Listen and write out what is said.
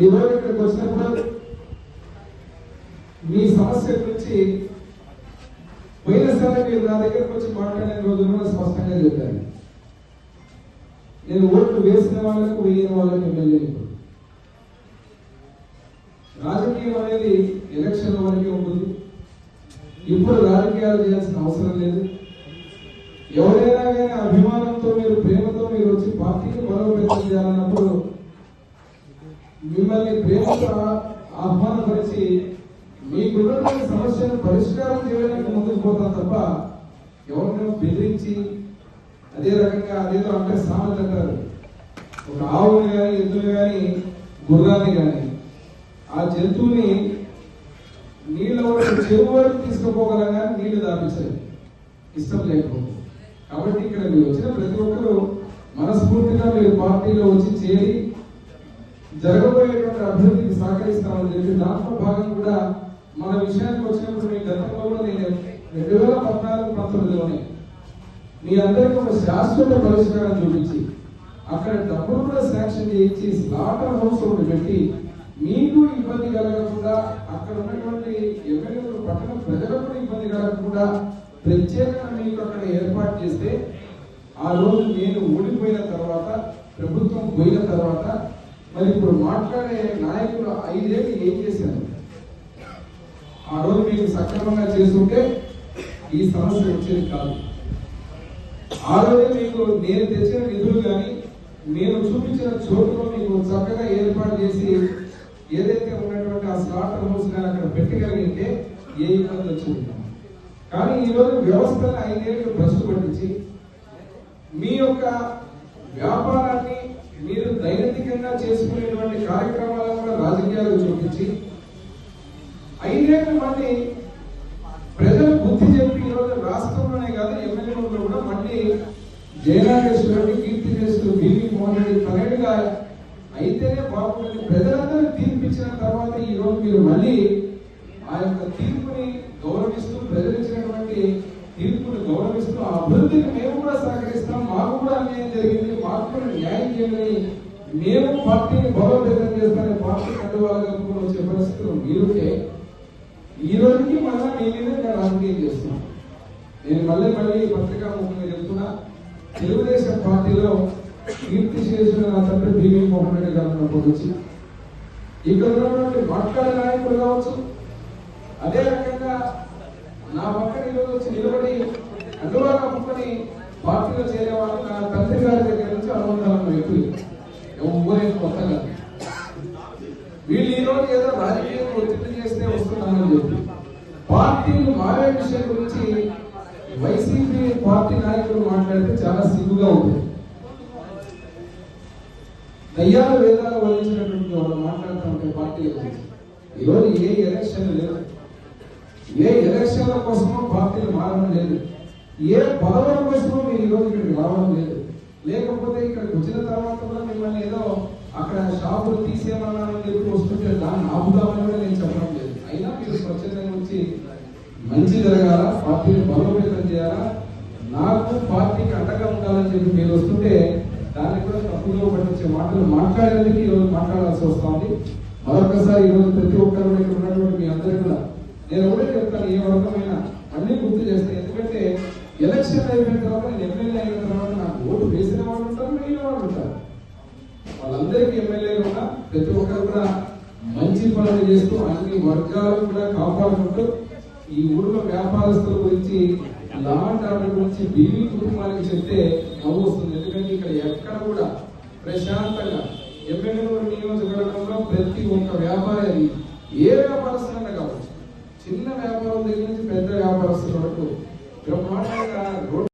ఈరోజు ఇక్కడికి వచ్చినప్పుడు మీ సమస్య గురించి పోయినసారి మీరు నా దగ్గరకు వచ్చి మాట్లాడిన రోజు కూడా స్పష్టంగా చెప్పాను నేను ఓట్లు వేసిన వాళ్ళకు వేయని వాళ్ళకి ఎమ్మెల్యే రాజకీయం అనేది ఎలక్షన్ వరకే ఉంటుంది. ఇప్పుడు రాజకీయాలు చేయాల్సిన అవసరం లేదు. ఎవరైనా కానీ అభిమానంతో మీరు ప్రేమతో మీరు వచ్చి పార్టీని బలోపేతం చేయాలన్నప్పుడు మిమ్మల్ని ప్రేమతో ఆహ్వానపరిచి మీకున్నటువంటి సమస్యను పరిష్కారం చేయడానికి ముందుకు పోతాం తప్ప ఎవరినైనా బెదిరించి అదే రకంగా అదేదో అంటే సామెత అంటారు. ఒక ఆవుని కానీ ఎద్దుని కానీ గుర్రాన్ని కానీ ఆ జంతువుని నీళ్ళ వరకు చెరువు వరకు తీసుకుపోగలం కానీ నీళ్ళు దాపించలేదు ఇష్టం లేకపోతే. కాబట్టి ఇక్కడ మీరు వచ్చిన ప్రతి ఒక్కరూ మనస్ఫూర్తిగా మీరు పార్టీలో వచ్చి చేరి జరగబోయేటువంటి అభివృద్ధికి సహకరిస్తామని చెప్పి దాంట్లో భాగం కూడా మన విషయానికి వచ్చినప్పుడు మీ గతంలో కూడా నేను రెండు వేల పద్నాలుగు పంతొమ్మిదిలోనే మీ అందరికీ ఒక శాశ్వత పరిష్కారం చూపించి అక్కడ డబ్బులు కూడా శాంక్షన్ చేయించి స్లాటర్ హౌస్ ఒకటి పెట్టి మీకు ఇబ్బంది కలగకుండా అక్కడ ఉన్నటువంటి ఎమ్మెల్యేలు పట్టణ ప్రజలకు కూడా ఇబ్బంది కలగకుండా ప్రత్యేకంగా మీకు అక్కడ ఏర్పాటు చేస్తే ఆ రోజు నేను ఓడిపోయిన తర్వాత ప్రభుత్వం పోయిన తర్వాత మరి ఇప్పుడు మాట్లాడే నాయకులు ఐదేళ్ళు ఏం చేశారు? ఆ రోజు మీకు సక్రమంగా చేస్తుంటే ఈ సమస్య వచ్చేది కాదు. ఆ రోజు మీకు నేను తెచ్చిన నిధులు కానీ నేను చూపించిన చోటులో మీకు చక్కగా ఏర్పాటు చేసి ఏదైతే ఉన్నటువంటి ఆ స్లాట్ హౌస్ కానీ అక్కడ పెట్టగలిగితే ఏ ఇబ్బంది వచ్చింది కానీ ఈరోజు వ్యవస్థను ఐదేళ్ళు భ్రష్టు పట్టించి మీ యొక్క వ్యాపారాన్ని మీరు దైనందికంగా చేసుకునేటువంటి కార్యక్రమాలను కూడా రాజకీయాలు చూపించి ఐదేళ్ళ మళ్ళీ ప్రజలు బుద్ధి చెప్పి ఈరోజు రాష్ట్రంలోనే కాదు ఎమ్మెల్యేలో కూడా మళ్ళీ జయనాగేశ్వరుడు కీర్తి చేస్తూ బీవీ మోహన్ రెడ్డి పన్నెండుగా అయితేనే బాగుంటుంది. ప్రజలందరూ తీర్పిచ్చిన తర్వాత ఈరోజు మీరు మళ్ళీ ఆ యొక్క తీర్పుని గౌరవిస్తూ ప్రజలు ఇచ్చినటువంటి తీర్పుని గౌరవిస్తూ ఆ అభివృద్ధికి మేము కూడా సహకరిస్తాం మాకు కూడా అన్యాయం జరిగింది మాకు కూడా న్యాయం చేయాలని మేము పార్టీని బలోపేతం చేస్తానే పార్టీ కండువాలు కలుపుకొని వచ్చే పరిస్థితులు మీరుంటే ఈ రోజుకి మళ్ళీ మీ మీద నేను రాజకీయం చేస్తున్నాను నేను మళ్ళీ మళ్ళీ పత్రికా ముఖ్యంగా చెప్తున్నా తెలుగుదేశం పార్టీలో కీర్తి చేసిన నా తండ్రి బీవీ మోహన్ రెడ్డి గారు ఉన్నప్పుడు వచ్చి ఇక్కడ ఉన్నటువంటి మాట్లాడే నాయకులు కావచ్చు అదే రకంగా నా పక్కన ఈరోజు వచ్చి నిలబడి అందువల్ల ముక్కని పార్టీలో చేరేవాళ్ళు పార్టీలు మారే విషయం గురించి వైసీపీ పార్టీ నాయకులు మాట్లాడితే చాలా సిగ్గుగా ఉంది. దయ్యాల వేదాలు వహించినటువంటి వాళ్ళు మాట్లాడుతూ ఉంటే పార్టీల గురించి ఈరోజు ఏ ఎలక్షన్ లేదు ఏ ఎలక్షన్ల కోసమో పార్టీలు మారడం లేదు. ఏ పదవుల కోసమో మీరు ఈరోజు ఇక్కడికి రావడం లేదు. లేకపోతే ఇక్కడికి వచ్చిన తర్వాత కూడా మిమ్మల్ని ఏదో అక్కడ షాపులు తీసేయమన్నారని చెప్పి వస్తుంటే దాన్ని ఆపుదామని కూడా నేను చెప్పడం లేదు అయినా మీరు స్వచ్ఛందంగా మంచి జరగాల? పార్టీని బలోపేతం చేయాలా? నాకు పార్టీకి అండగా ఉండాలని చెప్పి మీరు వస్తుంటే దాన్ని కూడా తప్పుగా పట్టించే మాటలు మాట్లాడేందుకు ఈరోజు మాట్లాడాల్సి వస్తుంది. మరొకసారి ఈరోజు ప్రతి ఒక్కరు ఇక్కడ ఉన్నటువంటి మీ అందరూ కూడా నేను కూడా చెప్తాను ఏ రకమైన అన్ని గుర్తు చేస్తాను ఎందుకంటే ఎలక్షన్ అయిపోయిన తర్వాత నేను ఎమ్మెల్యే అయిన తర్వాత నాకు ఓటు వేసిన వాళ్ళు ఉంటారు మిగిలిన వాళ్ళు ఉంటారు. వాళ్ళందరికీ ఎమ్మెల్యేలు ఉన్నా ప్రతి ఒక్కరు కూడా ప్రతిపాదన చేస్తూ అన్ని వర్గాలు కూడా కాపాడుకుంటూ ఈ ఊళ్ళో వ్యాపారస్తుల గురించి లాండ్ ఆర్డర్ గురించి బీవీ కుటుంబానికి చెప్తే నవ్వు వస్తుంది. ఎందుకంటే ఇక్కడ ఎక్కడ కూడా ప్రశాంతంగా ఎమ్మెల్యేలు నియోజకవర్గంలో ప్రతి ఒక్క వ్యాపారి ఏ వ్యాపారస్తులైనా కావచ్చు. చిన్న వ్యాపారం దగ్గర నుంచి పెద్ద వ్యాపారస్తుల వరకు బ్రహ్మాండంగా